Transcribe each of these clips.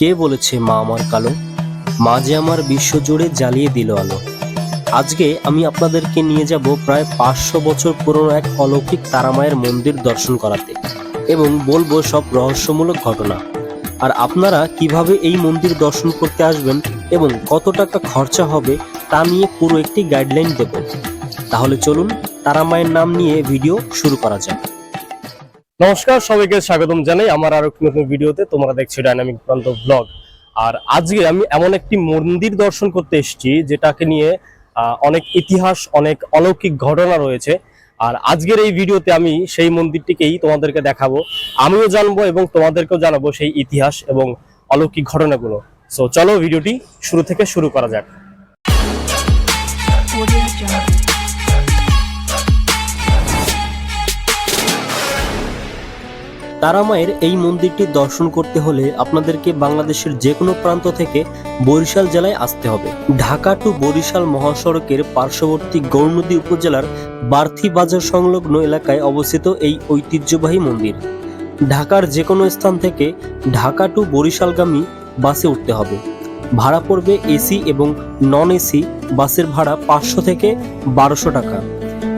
কে বলেছে মা আমার কালো? মা যে আমার বিশ্ব জুড়ে জ্বালিয়ে দিল আলো। আজকে আমি আপনাদেরকে নিয়ে যাব প্রায় পাঁচশো বছর পুরনো এক অলৌকিক তারামায়ের মন্দির দর্শন করাতে এবং বলব সব রহস্যমূলক ঘটনা। আর আপনারা কীভাবে এই মন্দির দর্শন করতে আসবেন এবং কত টাকা খরচা হবে তা নিয়ে পুরো একটি গাইডলাইন দেব। তাহলে চলুন, তারামায়ের নাম নিয়ে ভিডিও শুরু করা যাক। নমস্কার, সবাইকে স্বাগতম জানাই আমার আরও নতুন ভিডিওতে। তোমরা দেখছ ডাইনামিক প্রান্ত ব্লগ আর আজকে আমি এমন একটি মন্দির দর্শন করতে এসেছি, যেটাকে নিয়ে অনেক ইতিহাস, অনেক অলৌকিক ঘটনা রয়েছে। আর আজকের এই ভিডিওতে আমি সেই মন্দিরটিকেই তোমাদেরকে দেখাবো। আমিও জানব এবং তোমাদেরকেও জানাব সেই ইতিহাস এবং অলৌকিক ঘটনাগুলো। সো চলো ভিডিওটি শুরু থেকে শুরু করা যাক। তারামায়ের এই মন্দিরটি দর্শন করতে হলে আপনাদেরকে বাংলাদেশের যে কোনো প্রান্ত থেকে বরিশাল জেলায় আসতে হবে। ঢাকা টু বরিশাল মহাসড়কের পার্শ্ববর্তী গৌরনদী উপজেলার বার্থি বাজার সংলগ্ন এলাকায় অবস্থিত এই ঐতিহ্যবাহী মন্দির। ঢাকার যে কোনো স্থান থেকে ঢাকা টু বরিশালগামী বাসে উঠতে হবে। ভাড়া পড়বে এসি এবং নন এসি বাসের ভাড়া পাঁচশো থেকে বারোশো টাকা।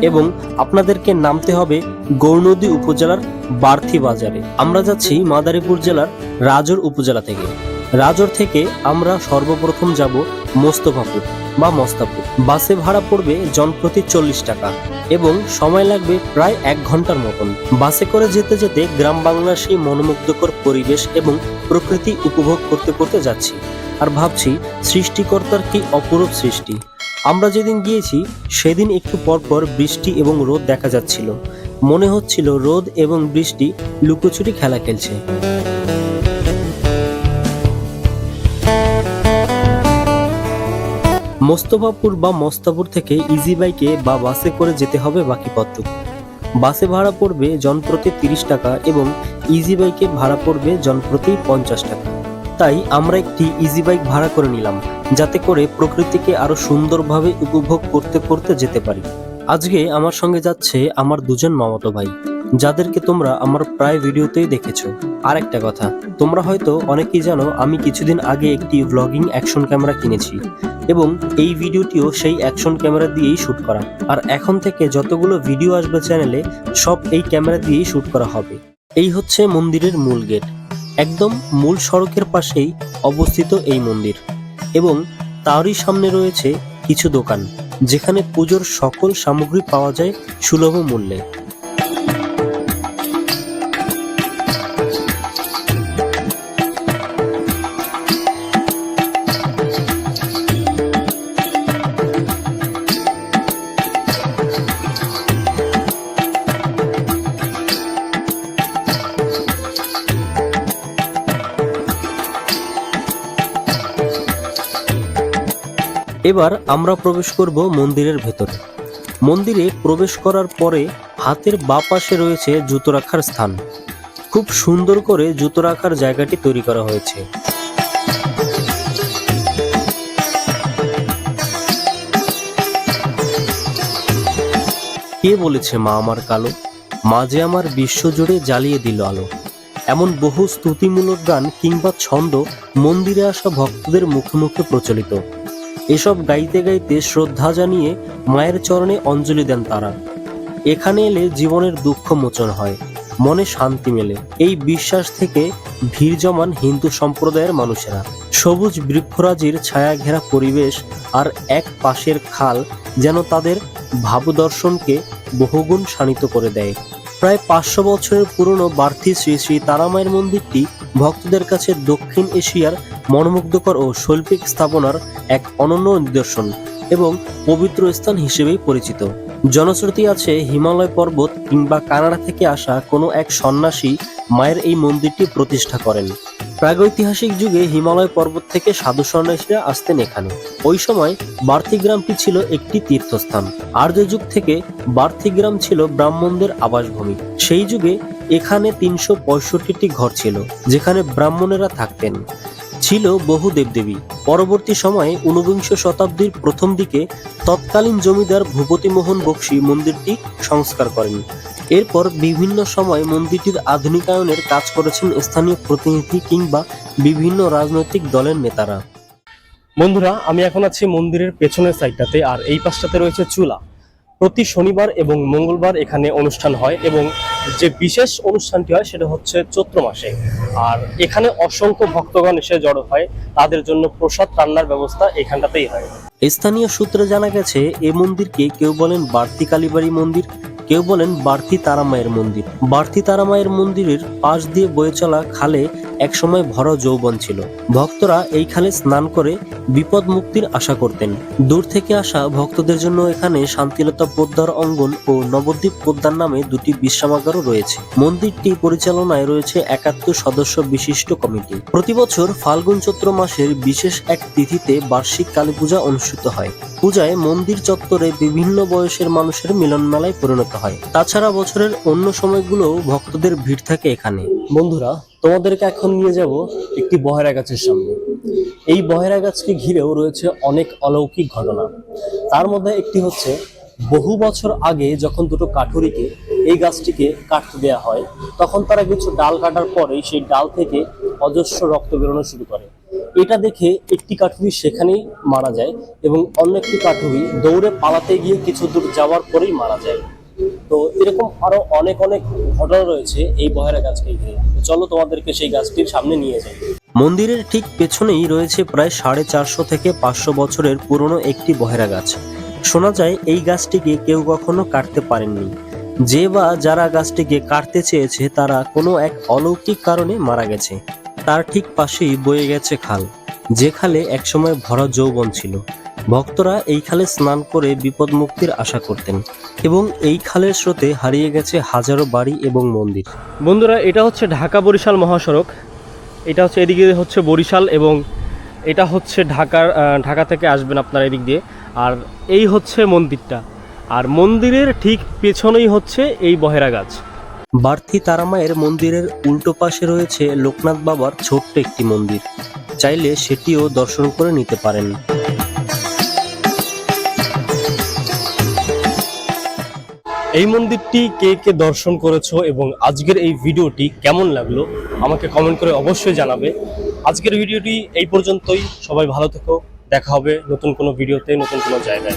এবং আপনাদেরকে নামতে হবে গৌরনদী উপজেলার বার্থি বাজারে। আমরা যাচ্ছি মাদারীপুর জেলার রাজর উপজেলা থেকে। রাজর থেকে আমরা সর্বপ্রথম যাব মোস্তফাপুর বা মস্তাপুর। বাসে ভাড়া পড়বে জনপ্রতি চল্লিশ টাকা এবং সময় লাগবে প্রায় এক ঘণ্টার মতন। বাসে করে যেতে যেতে গ্রাম বাংলার সেই মনোমুগ্ধকর পরিবেশ এবং প্রকৃতি উপভোগ করতে করতে যাচ্ছি আর ভাবছি সৃষ্টিকর্তার কি অপরূপ সৃষ্টি। আমরা যেদিন গিয়েছি, সেদিন একটু পরপর বৃষ্টি এবং রোদ দেখা যাচ্ছিল। মনে হচ্ছিল রোদ এবং বৃষ্টি লুকোচুরি খেলা খেলছে। মোস্তফাপুর বা মস্তাপুর থেকে ইজি বাইকে বা বাসে করে যেতে হবে বাকি পথটুকু। বাসে ভাড়া পড়বে জনপ্রতি তিরিশ টাকা এবং ইজি বাইকে ভাড়া পড়বে জনপ্রতি পঞ্চাশ টাকা। তাই আমরা একটি ইজি বাইক ভাড়া করে নিলাম, যাতে করে প্রকৃতিকে আরও সুন্দরভাবে উপভোগ করতে করতে যেতে পারি। আজকে আমার সঙ্গে যাচ্ছে আমার দুজন মামাতো ভাই, যাদেরকে তোমরা আমার প্রায় ভিডিওতেই দেখেছ। আর একটা কথা, তোমরা হয়তো অনেকেই জানো, আমি কিছুদিন আগে একটি ভ্লগিং অ্যাকশন ক্যামেরা কিনেছি এবং এই ভিডিওটিও সেই অ্যাকশন ক্যামেরা দিয়েই শুট করা। আর এখন থেকে যতগুলো ভিডিও আসবে চ্যানেলে সব এই ক্যামেরা দিয়েই শুট করা হবে। এই হচ্ছে মন্দিরের মূল গেট একদম মূল সড়কের পাশেই অবস্থিত এই মন্দির এবং তারই সামনে রয়েছে কিছু দোকান। যেখানে পুজোর সকল সামগ্রী পাওয়া যায় সুলভ মূল্যে। এবার আমরা প্রবেশ করব মন্দিরের ভেতরে। মন্দিরে প্রবেশ করার পরে হাতের বাঁ পাশে রয়েছে জুতো রাখার স্থান। খুব সুন্দর করে জুতো রাখার জায়গাটি তৈরি করা হয়েছে। কে বলেছে মা আমার কালো? মা যে আমার বিশ্ব জুড়ে জ্বালিয়ে দিল আলো। এমন বহু স্তুতিমূলক গান কিংবা ছন্দ মন্দিরে আসা ভক্তদের মুখে মুখে প্রচলিত। এসব গাইতে গাইতে শ্রদ্ধা জানিয়ে মায়ের চরণে অঞ্জলি দেন তারা। এখানে এলে জীবনের দুঃখ মোচন হয়, মনে শান্তি মেলে। এই বিশ্বাস থেকে ভিড় জমান হিন্দু সম্প্রদায়ের মানুষেরা। সবুজ বৃক্ষরাজির ছায়া ঘেরা পরিবেশ আর এক পাশের খাল যেন তাদের ভাবদর্শনকে বহুগুণ শানিত করে দেয়। প্রায় পাঁচশো বছরের পুরনো বার্থি শ্রী শ্রী তারামায়ের মন্দিরটি ভক্তদের কাছে দক্ষিণ এশিয়ার মনোমুগ্ধকর ও শৈল্পিক স্থাপনার এক অনন্য নিদর্শন এবং পবিত্র স্থান হিসেবেই পরিচিত। জনশ্রুতি আছে, হিমালয় পর্বত কিংবা কানাডা থেকে আসা কোনো এক সন্ন্যাসী মায়ের এই মন্দিরটি প্রতিষ্ঠা করেন। প্রাগৈতিহাসিক যুগে হিমালয় পর্বত থেকে সাধু সন্ন্যাসীরা আসতেন এখানে। ওই সময় বার্থি গ্রামটি ছিল একটি তীর্থস্থান। আর্য যুগ থেকে বার্থি গ্রাম ছিল ব্রাহ্মণদের আবাসভূমি। সেই যুগে এখানে তিনশো পঁয়ষট্টিটি ঘর ছিল, যেখানে ব্রাহ্মণেরা থাকতেন। ছিল বহু দেবদেবী। পরবর্তী সময়ে ঊনবিংশ শতাব্দীর প্রথম দিকে তৎকালীন জমিদার ভূপতি মোহন বক্সী মন্দিরটি সংস্কার করেন। এরপর বিভিন্ন সময় মন্দিরটির আধুনিকায়নের কাজ করেছেন স্থানীয় প্রতিনিধি কিংবা বিভিন্ন রাজনৈতিক দলের নেতারা। বন্ধুরা আমি এখন আছি মন্দিরের পেছনের সাইডটাতে আর এই পাশটাতে রয়েছে চুলা। প্রতি শনিবার এবং মঙ্গলবার এখানে অনুষ্ঠান হয় এবং যে বিশেষ অনুষ্ঠানটি হয় সেটা হচ্ছে চৈত্র মাসে। আর এখানে অসংখ্য ভক্তগণ এসে জড়ো হয় তাদের জন্য প্রসাদ রান্নার ব্যবস্থা এখানটাতেই হয়। স্থানীয় সূত্রে জানা গেছে এ মন্দিরকে কেউ বলেন বাড়তি কালীবাড়ি মন্দির কেউ বলেন বাড়তি তারামায়ের মন্দির। বাড়তি তারামায়ের মন্দিরের পাশ দিয়ে বয়ে চলা খালে একসময় ভরা যৌবন ছিল। ভক্তরা এই খালে স্নান করে বিপদ মুক্তির আশা করতেন। দূর থেকে আসা ভক্তদের জন্য এখানে শান্তিলতা পোদ্দার অঙ্গন ও নবদ্বীপ পোদ্দার নামে দুটি বিশ্রামাগারও রয়েছে। মন্দিরটি পরিচালনায় রয়েছে একাত্তর সদস্য বিশিষ্ট কমিটি। প্রতি বছর ফাল্গুন চৈত্র মাসের বিশেষ এক তিথিতে বার্ষিক কালী পূজা অনুষ্ঠিত হয়। পূজায় মন্দির চত্বরে বিভিন্ন বয়সের মানুষের মিলন মেলায় পরিণত হয়। তাছাড়া বছরের অন্য সময়গুলোও ভক্তদের ভিড় থাকে এখানে। বন্ধুরা, তোমাদেরকে এখন নিয়ে যাব একটি বহেরা গাছের সামনে। এই বহেরা গাছকে ঘিরেও রয়েছে অনেক অলৌকিক ঘটনা। তার মধ্যে একটি হচ্ছে, বহু বছর আগে যখন দুটো কাঠুরিকে এই গাছটিকে কাটতে দেওয়া হয়, তখন তারা কিছু ডাল কাটার পরেই সেই ডাল থেকে অজস্র রক্ত বেরোনো শুরু করে। এটা দেখে একটি কাঠুরি সেখানেই মারা যায় এবং অন্য একটি কাঠুরি দৌড়ে পালাতে গিয়ে কিছু দূর যাওয়ার পরেই মারা যায়। তো এরকম আরও অনেক অনেক ঘটনা রয়েছে এই বহেরা গাছকে ঘিরে। চলো তোমাদেরকে সেই গাছটির সামনে নিয়ে যাই। মন্দিরের ঠিক পেছনেই রয়েছে প্রায় সাড়ে চারশো থেকে পাঁচশো বছরের পুরনো একটি বহেরা গাছ। শোনা যায়, এই গাছটিকে কেউ কখনো কাটতে পারেননি। যে বা যারা গাছটিকে কাটতে চেয়েছে, তারা কোনো এক অলৌকিক কারণে মারা গেছে। তার ঠিক পাশেই বয়ে গেছে খাল, যে খালে একসময় ভরা যৌবন ছিল। ভক্তরা এই খালে স্নান করে বিপদ মুক্তির আশা করতেন এবং এই খালের স্রোতে হারিয়ে গেছে হাজারো বাড়ি এবং মন্দির। বন্ধুরা এটা হচ্ছে ঢাকা বরিশাল মহাসড়ক। এটা হচ্ছে এদিকে হচ্ছে বরিশাল এবং এটা হচ্ছে ঢাকার ঢাকা থেকে আসবেন আপনারা এদিক দিয়ে। আর এই হচ্ছে মন্দিরটা। আর মন্দিরের ঠিক পেছনেই হচ্ছে এই বহেরা গাছ। বার্থি তারামায়ের মন্দিরের উল্টো পাশে রয়েছে লোকনাথ বাবার ছোট্ট একটি মন্দির। চাইলে সেটিও দর্শন করে নিতে পারেন। এই মন্দিরটি কে কে দর্শন করেছ এবং আজকের এই ভিডিওটি কেমন লাগল আমাকে কমেন্ট করে অবশ্যই জানাবে। আজকের ভিডিওটি এই পর্যন্তই। সবাই ভালো থেকো। দেখা হবে নতুন কোনো ভিডিওতে, নতুন কোনো জায়গায়।